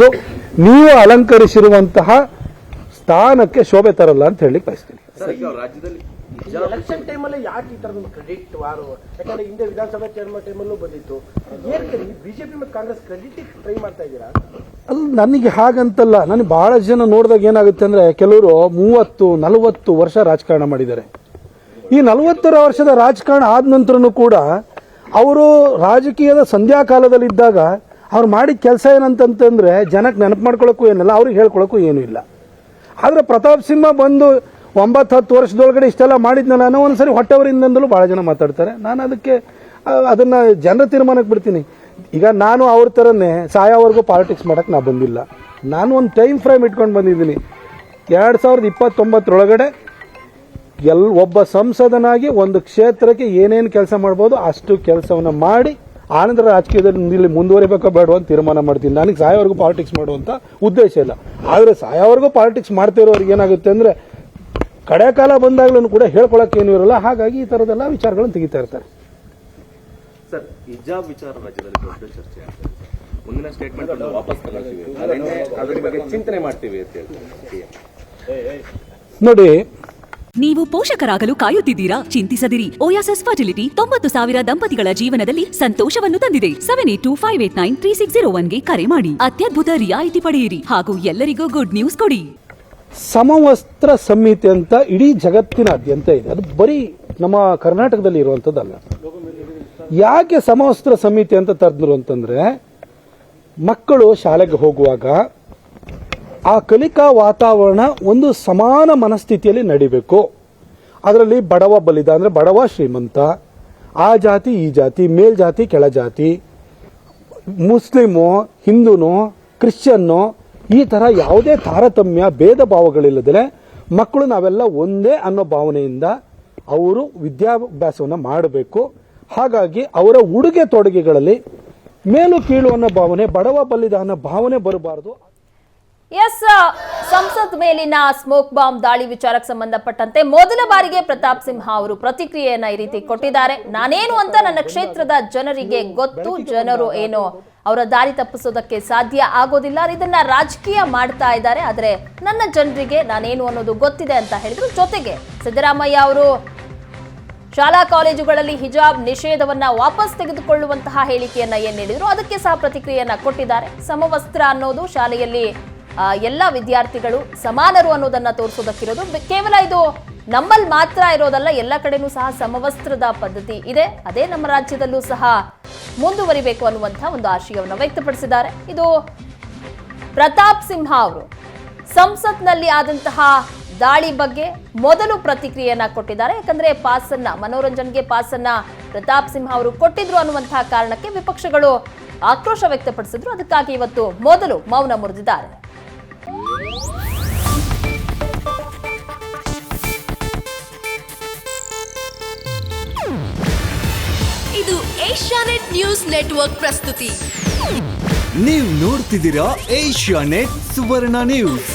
ಇದು ನೀವು ಅಲಂಕರಿಸಿರುವಂತಹ ಸ್ಥಾನಕ್ಕೆ ಶೋಭೆ ತರಲ್ಲ ಅಂತ ಹೇಳಿ ಬಯಸ್ತೀನಿ. ಸರ್ ಈಗ ರಾಜ್ಯದಲ್ಲಿ ಈ ಎಲೆಕ್ಷನ್ ಟೈಮಲ್ಲಿ ಯಾಕೆ ಈ ತರದ ಕ್ರೆಡಿಟ್ ವಾರು? ಯಾಕಂದ್ರೆ ಹಿಂದೆ ವಿಧಾನಸಭೆ ಚೇರ್ಮನ್ ಟೈಮಲ್ಲೂ ಬಂದಿತ್ತು. ಏನಕ್ಕೆ ಬಿಜೆಪಿ ಮತ್ತು ಕಾಂಗ್ರೆಸ್ ಕ್ರೆಡಿಟ್ ಟ್ರೈ ಮಾಡ್ತಾ ಇದ್ದೀರಾ? ಅಲ್ಲ ನನಗೆ ಹಾಗಂತಲ್ಲ ನನಗೆ ಬಹಳ ಜನ ನೋಡಿದಾಗ ಏನಾಗುತ್ತೆ ಅಂದ್ರೆ ಕೆಲವರು ಮೂವತ್ತು ನಲವತ್ತು ವರ್ಷ ರಾಜಕಾರಣ ಮಾಡಿದ್ದಾರೆ. ಈ ನಲವತ್ತರ ವರ್ಷದ ರಾಜಕಾರಣ ಆದ ನಂತರನೂ ಕೂಡ ಅವರು ರಾಜಕೀಯದ ಸಂಧ್ಯಾ ಕಾಲದಲ್ಲಿದ್ದಾಗ ಅವ್ರು ಮಾಡಿದ ಕೆಲಸ ಏನಂತಂತಂದ್ರೆ ಜನಕ್ಕೆ ನೆನಪು ಮಾಡ್ಕೊಳ್ಳೋಕ್ಕೂ ಏನಿಲ್ಲ, ಅವ್ರಿಗೆ ಹೇಳ್ಕೊಳ್ಳೋಕ್ಕೂ ಏನೂ ಇಲ್ಲ. ಆದರೆ ಪ್ರತಾಪ್ ಸಿಂಹ ಬಂದು ಒಂಬತ್ತು ಹತ್ತು ವರ್ಷದೊಳಗಡೆ ಇಷ್ಟೆಲ್ಲ ಮಾಡಿದ್ನಲ್ಲ ಅನ್ನೋ ಒಂದ್ಸರಿ ಹೊಟ್ಟೆವರಿಂದಲೂ ಭಾಳ ಜನ ಮಾತಾಡ್ತಾರೆ. ನಾನು ಅದಕ್ಕೆ ಅದನ್ನು ಜನರ ತೀರ್ಮಾನಕ್ಕೆ ಬಿಡ್ತೀನಿ. ಈಗ ನಾನು ಅವ್ರ ಥರನೇ ಸಾಯೋವರೆಗೂ ಪಾಲಿಟಿಕ್ಸ್ ಮಾಡೋಕ್ಕೆ ನಾ ಬಂದಿಲ್ಲ. ನಾನು ಒಂದು ಟೈಮ್ ಫ್ರೇಮ್ ಇಟ್ಕೊಂಡು ಬಂದಿದ್ದೀನಿ. ಎರಡು ಸಾವಿರದ ಇಪ್ಪತ್ತೊಂಬತ್ತರೊಳಗಡೆ ಎಲ್, ಒಬ್ಬ ಸಂಸದನಾಗಿ ಒಂದು ಕ್ಷೇತ್ರಕ್ಕೆ ಏನೇನು ಕೆಲಸ ಮಾಡ್ಬೋದು ಅಷ್ಟು ಕೆಲಸವನ್ನು ಮಾಡಿ ಆನಂತರ ರಾಜಕೀಯದಲ್ಲಿ ಇಲ್ಲಿ ಮುಂದುವರಿಬೇಕೋ ಬೇಡ ಅಂತ ತೀರ್ಮಾನ ಮಾಡ್ತೀನಿ. ನನಗೆ ಸಾಯೋವರೆಗೂ ಪಾಲಿಟಿಕ್ಸ್ ಮಾಡುವಂಥ ಉದ್ದೇಶ ಇಲ್ಲ. ಆದರೆ ಸಾಯೋವರೆಗೂ ಪಾಲಿಟಿಕ್ಸ್ ಮಾಡ್ತಾ ಇರೋರಿಗೆ ಏನಾಗುತ್ತೆ ಅಂದರೆ ಕಡೆ ಕಾಲ ಬಂದಾಗ್ಲೂ ಕೂಡ ಹೇಳ್ಕೊಳಕ್ಕೆ ಏನೂ ಇರಲ್ಲ. ಹಾಗಾಗಿ ಈ ಥರದೆಲ್ಲ ವಿಚಾರಗಳನ್ನು ತೆಗಿತಾ ಇರ್ತಾರೆ. ಸರ್ ಹಿಜಾಬ್ ವಿಚಾರ ರಾಜ್ಯದಲ್ಲಿ ದೊಡ್ಡ ಚರ್ಚೆ ಆಗ್ತದೆ. ಮುಂದಿನ ಸ್ಟೇಟ್ಮೆಂಟ್ ವಾಪಸ್ ತಗೊಳ್ತೀವಿ. ಅದ್ರ ಬಗ್ಗೆ ಚಿಂತನೆ ಮಾಡ್ತೀವಿ ಅಂತ ನೋಡಿ ನೀವು ಪೋಷಕರಾಗಲು ಕಾಯುತ್ತಿದ್ದೀರಾ? ಚಿಂತಿಸದಿರಿ. ಓಯಾಸಸ್ ಫರ್ಟಿಲಿಟಿ ತೊಂಬತ್ತು ಸಾವಿರ ದಂಪತಿಗಳ ಜೀವನದಲ್ಲಿ ಸಂತೋಷವನ್ನು ತಂದಿದೆ. Seven eight two five eight nine three six zero ಒನ್ಗೆ ಕರೆ ಮಾಡಿ. ಅತ್ಯದ್ಭುತ ರಿಯಾಯಿತಿ ಪಡೆಯಿರಿ ಹಾಗೂ ಎಲ್ಲರಿಗೂ ಗುಡ್ ನ್ಯೂಸ್ ಕೊಡಿ. ಸಮವಸ್ತ್ರ ಸಂಹಿತೆ ಅಂತ ಇಡೀ ಜಗತ್ತಿನಾದ್ಯಂತ ಇದೆ. ಅದು ಬರೀ ನಮ್ಮ ಕರ್ನಾಟಕದಲ್ಲಿ ಇರುವಂಥದ್ದಲ್ಲ. ಯಾಕೆ ಸಮವಸ್ತ್ರ ಸಂಹಿತೆ ಅಂತ ತರ್ದ್ರು ಅಂತಂದ್ರೆ, ಮಕ್ಕಳು ಶಾಲೆಗೆ ಹೋಗುವಾಗ ಆ ಕಲಿಕಾ ವಾತಾವರಣ ಒಂದು ಸಮಾನ ಮನಸ್ಥಿತಿಯಲ್ಲಿ ನಡಿಬೇಕು. ಅದರಲ್ಲಿ ಬಡವ ಬಲಿದ ಅಂದ್ರೆ ಬಡವ ಶ್ರೀಮಂತ, ಆ ಜಾತಿ, ಈ ಜಾತಿ, ಮೇಲ್ ಜಾತಿ, ಕೆಳ ಜಾತಿ, ಮುಸ್ಲಿಮು, ಹಿಂದೂನೋ, ಕ್ರಿಶ್ಚಿಯನ್ನು, ಈ ತರ ಯಾವುದೇ ತಾರತಮ್ಯ, ಭೇದ ಭಾವಗಳಿಲ್ಲದೆ ಮಕ್ಕಳು ನಾವೆಲ್ಲ ಒಂದೇ ಅನ್ನೋ ಭಾವನೆಯಿಂದ ಅವರು ವಿದ್ಯಾಭ್ಯಾಸವನ್ನು ಮಾಡಬೇಕು. ಹಾಗಾಗಿ ಅವರ ಉಡುಗೆ ತೊಡುಗೆಗಳಲ್ಲಿ ಮೇಲು ಕೀಳು ಅನ್ನೋ ಭಾವನೆ, ಬಡವ ಬಲ್ಲಿದ ಅನ್ನೋ ಭಾವನೆ ಬರಬಾರದು. ಎಸ್ ಸಂಸತ್ ಮೇಲಿನ ಸ್ಮೋಕ್ ಬಾಂಬ್ ದಾಳಿ ವಿಚಾರಕ್ಕೆ ಸಂಬಂಧಪಟ್ಟಂತೆ ಮೊದಲ ಬಾರಿಗೆ ಪ್ರತಾಪ್ ಸಿಂಹ ಅವರು ಪ್ರತಿಕ್ರಿಯೆಯನ್ನ ಈ ರೀತಿ ಕೊಟ್ಟಿದ್ದಾರೆ. ನಾನೇನು ಅಂತ ನನ್ನ ಕ್ಷೇತ್ರದ ಜನರಿಗೆ ಗೊತ್ತು, ಜನರು ಏನು ಅವರ ದಾರಿ ತಪ್ಪಿಸೋದಕ್ಕೆ ಸಾಧ್ಯ ಆಗೋದಿಲ್ಲ. ಇದನ್ನ ರಾಜಕೀಯ ಮಾಡ್ತಾ ಇದ್ದಾರೆ. ಆದ್ರೆ ನನ್ನ ಜನರಿಗೆ ನಾನೇನು ಅನ್ನೋದು ಗೊತ್ತಿದೆ ಅಂತ ಹೇಳಿದ್ರು. ಜೊತೆಗೆ ಸಿದ್ದರಾಮಯ್ಯ ಅವರು ಶಾಲಾ ಕಾಲೇಜುಗಳಲ್ಲಿ ಹಿಜಾಬ್ ನಿಷೇಧವನ್ನ ವಾಪಸ್ ತೆಗೆದುಕೊಳ್ಳುವಂತಹ ಹೇಳಿಕೆಯನ್ನ ಏನ್ ನೀಡಿದ್ರು ಅದಕ್ಕೆ ಸಹ ಪ್ರತಿಕ್ರಿಯೆಯನ್ನ ಕೊಟ್ಟಿದ್ದಾರೆ. ಸಮವಸ್ತ್ರ ಅನ್ನೋದು ಶಾಲೆಯಲ್ಲಿ ಎಲ್ಲ ವಿದ್ಯಾರ್ಥಿಗಳು ಸಮಾನರು ಅನ್ನೋದನ್ನ ತೋರಿಸೋದಕ್ಕಿರೋದು. ಕೇವಲ ಇದು ನಮ್ಮಲ್ಲಿ ಮಾತ್ರ ಇರೋದಲ್ಲ, ಎಲ್ಲ ಕಡೆನೂ ಸಹ ಸಮವಸ್ತ್ರದ ಪದ್ಧತಿ ಇದೆ. ಅದೇ ನಮ್ಮ ರಾಜ್ಯದಲ್ಲೂ ಸಹ ಮುಂದುವರಿಬೇಕು ಅನ್ನುವಂಥ ಒಂದು ಆಶಯವನ್ನು ವ್ಯಕ್ತಪಡಿಸಿದ್ದಾರೆ. ಇದು ಪ್ರತಾಪ್ ಸಿಂಹ ಅವರು ಸಂಸತ್ನಲ್ಲಿ ಆದಂತಹ ದಾಳಿ ಬಗ್ಗೆ ಮೊದಲು ಪ್ರತಿಕ್ರಿಯೆಯನ್ನ ಕೊಟ್ಟಿದ್ದಾರೆ. ಯಾಕಂದ್ರೆ ಪಾಸನ್ನ, ಮನೋರಂಜನ್ಗೆ ಪಾಸನ್ನ ಪ್ರತಾಪ್ ಸಿಂಹ ಅವರು ಕೊಟ್ಟಿದ್ರು ಅನ್ನುವಂತಹ ಕಾರಣಕ್ಕೆ ವಿಪಕ್ಷಗಳು ಆಕ್ರೋಶ ವ್ಯಕ್ತಪಡಿಸಿದ್ರು. ಅದಕ್ಕಾಗಿ ಇವತ್ತು ಮೊದಲು ಮೌನ ಮುರಿದಿದ್ದಾರೆ. ಇದು ಏಷ್ಯಾನೆಟ್ ನ್ಯೂಸ್ ನೆಟ್ವರ್ಕ್ ಪ್ರಸ್ತುತಿ. ನೀವು ನೋಡ್ತಿದ್ದೀರಾ ಏಷ್ಯಾ ನೆಟ್ ಸುವರ್ಣ ನ್ಯೂಸ್.